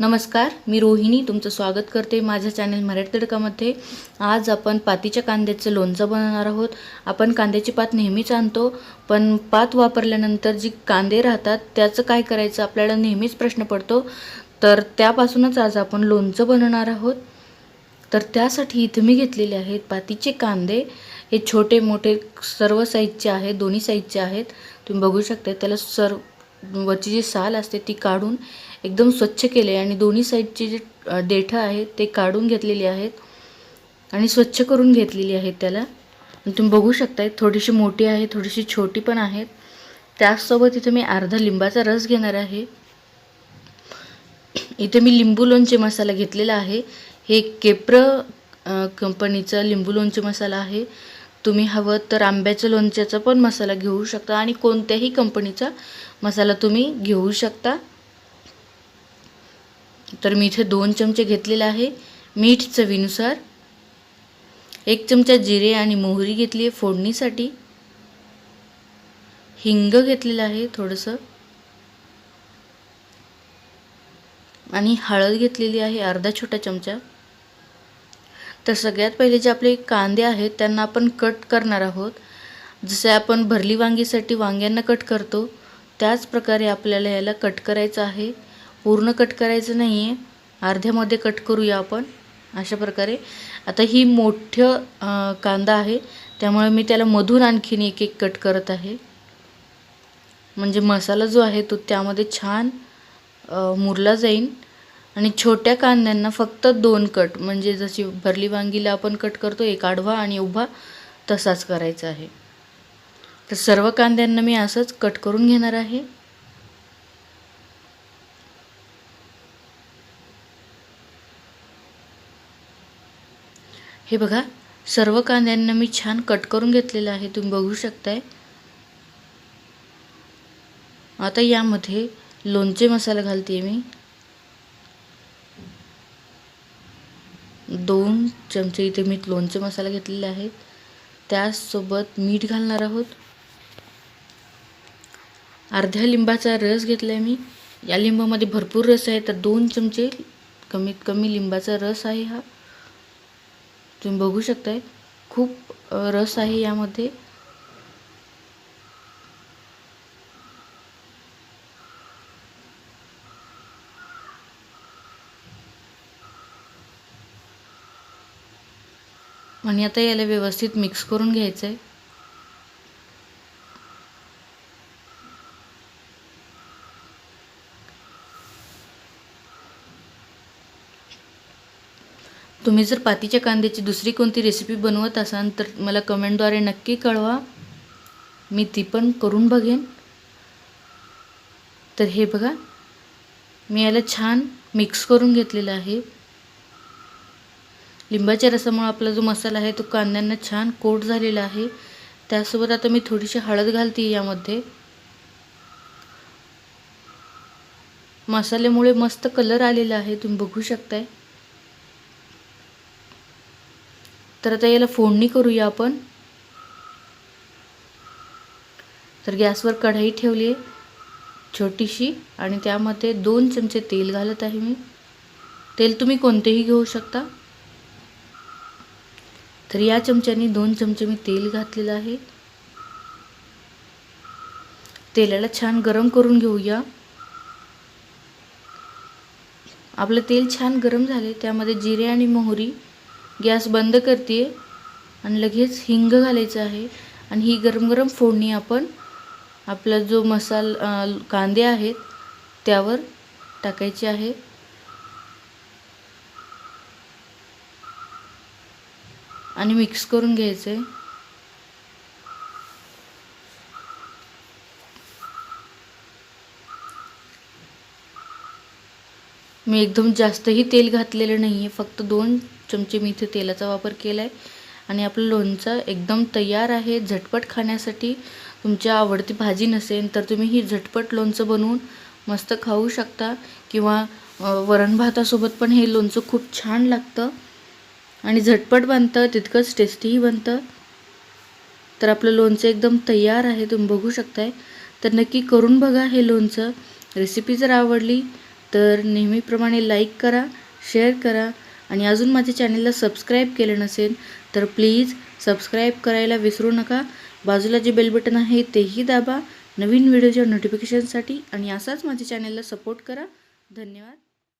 नमस्कार मी रोहिणी तुमचं स्वागत करते माझ्या चॅनल मराठी तडकामध्ये. आज आपण पातीच्या कांद्याचं लोणचं बनवणार आहोत. आपण कांद्याची पात नेहमीच आणतो पण पात वापरल्यानंतर जी कांदे राहतात त्याचं काय करायचं आपल्याला नेहमीच प्रश्न पडतो. तर त्यापासूनच आज आपण लोणचं बनवणार आहोत. तर त्यासाठी इथं मी घेतलेले आहेत पातीचे कांदे. हे छोटे मोठे सर्व साईजचे आहेत दोन्ही साईजचे आहेत. तुम्ही बघू शकता त्याला सर्व वरची जी साल असते ती काढून एकदम स्वच्छ केले आणि दोन्ही साईडची जे देठं आहेत ते काढून घेतलेली आहेत आणि स्वच्छ करून घेतलेली आहेत त्याला. आणि तुम्ही बघू शकताय थोडीशी मोठी आहे थोडीशी छोटी पण आहेत. त्याचसोबत इथे मी अर्धा लिंबाचा रस घेणार आहे. इथे मी लिंबू लोणचे मसाला घेतलेला आहे. हे केप्र कंपनीचा लिंबू लोणचे मसाला आहे. तुम्ही हवं तर आंब्याचं लोणच्याचा पण मसाला घेऊ शकता आणि कोणत्याही कंपनीचा मसाला तुम्ही घेऊ शकता. तर मी इथे दोन चमचे घेतलेले आहे. मीठ चवीनुसार. एक चमचा जिरे आणि मोहरी घेतली आहे फोडणीसाठी. हिंग घेतलेलं आहे थोडंसं. आणि हळद घेतलेली आहे अर्धा छोटा चमचा. तर सगळ्यात पहिले जे आपले कांदे आहेत त्यांना आपण कट करणार आहोत. जसे आपण भरली वांगीसाठी वांग्यांना कट करतो त्याच प्रकारे आपल्याला याला कट करायचं आहे. पूर्ण कट करायचं नाही आहे अर्ध्यामध्ये कट करूया आपण. अशा प्रकारे. आता ही मोठं कांदा आहे. त्यामुळे मी त्याला मधून आणखीन एक एक कट करत आहे. म्हणजे मसाला जो आहे तो त्यामध्ये छान मुरला जाईल आणि छोट्या कांद्यांना फक्त दोन कट. म्हणजे जशी भरली वांगीला आपण कट करतो एक आडवा आणि उभा तसाच करायचा आहे. तर सर्व कांद्यांना मी असंच कट करून घेणार आहे. हे बघा सर्व कांद्यांना मी छान कट करून घेतलेलं आहे. तुम्ही बघू शकताय. आता यामध्ये लोणचे मसाला घालते मी. दोन चमचे इथे मी लोणचे मसाला घेतलेले आहे त्याचसोबत मीठ घालणार आहोत. अर्ध्या लिंबाचा रस घेतला आहे मी. या लिंबामध्ये भरपूर रस आहे तर दोन चमचे कमीत कमी लिंबाचा रस आहे हा. तुम्ही बघू शकताय. खूप रस आहे यामध्ये. आणि आता याला व्यवस्थित मिक्स करून घ्यायचं आहे तुम्ही जर पातीच्या कांद्याची दुसरी कोणती रेसिपी बनवत असाल तर मला कमेंटद्वारे नक्की कळवा. मी ती पण करून बघेन. तर हे बघा मी याला छान मिक्स करून घेतलेलं आहे. लिंबाच्या रसामुळे आपला जो मसाला आहे तो कांद्यांना छान कोट झालेला आहे. त्यासोबत आता मी थोडीशी हळद घालते यामध्ये. मसाल्यामुळे मस्त कलर आलेला आहे तुम्ही बघू शकताय. तर आता याला फोडणी करूया आपण. तर गॅसवर कढाई ठेवली आहे छोटीशी आणि त्यामध्ये दोन चमचे तेल घालत आहे मी. तेल तुम्ही कोणतेही घेऊ शकता. तर या चमच्याने दोन चमचे मी तेल घातलेलं आहे. तेलाला छान गरम करून घेऊया. आपलं तेल छान गरम झाले त्यामध्ये जिरे आणि मोहरी गॅस बंद करते आणि लगेच हिंग घालायचं आहे आणि ही गरम गरम फोडणी आपण आपला जो मसाल कांदे आहेत त्यावर टाकायचे आहे. आणि मिक्स करून घ्यायचं आहे मी एकदम जास्तही तेल घातलेलं नाही आहे फक्त दोन चमचे मी इथे तेलाचा वापर केला आहे आणि आपलं लोणचं एकदम तयार आहे. झटपट खाण्यासाठी तुमच्या आवडती भाजी नसेल तर तुम्ही ही झटपट लोणचं बनवून मस्त खाऊ शकता. किंवा वरण भातासोबत पण हे लोणचं खूप छान लागतं. आणि झटपट बनतं तितकंच टेस्टीही बनतं. तर आपलं लोणचं एकदम तयार आहे. तुम्ही बघू शकताय. तर नक्की करून बघा हे लोणचं. रेसिपी जर आवडली तर नेहमीप्रमाणे लाईक करा शेअर करा. आणि अजून माझ्या चॅनलला सबस्क्राईब केलं नसेल तर प्लीज सबस्क्राईब करायला विसरू नका. बाजूला जे बेल बटन आहे तेही दाबा. नवीन व्हिडिओच्या नोटिफिकेशनसाठी आणि असाच माझ्या चॅनलला सपोर्ट करा. धन्यवाद.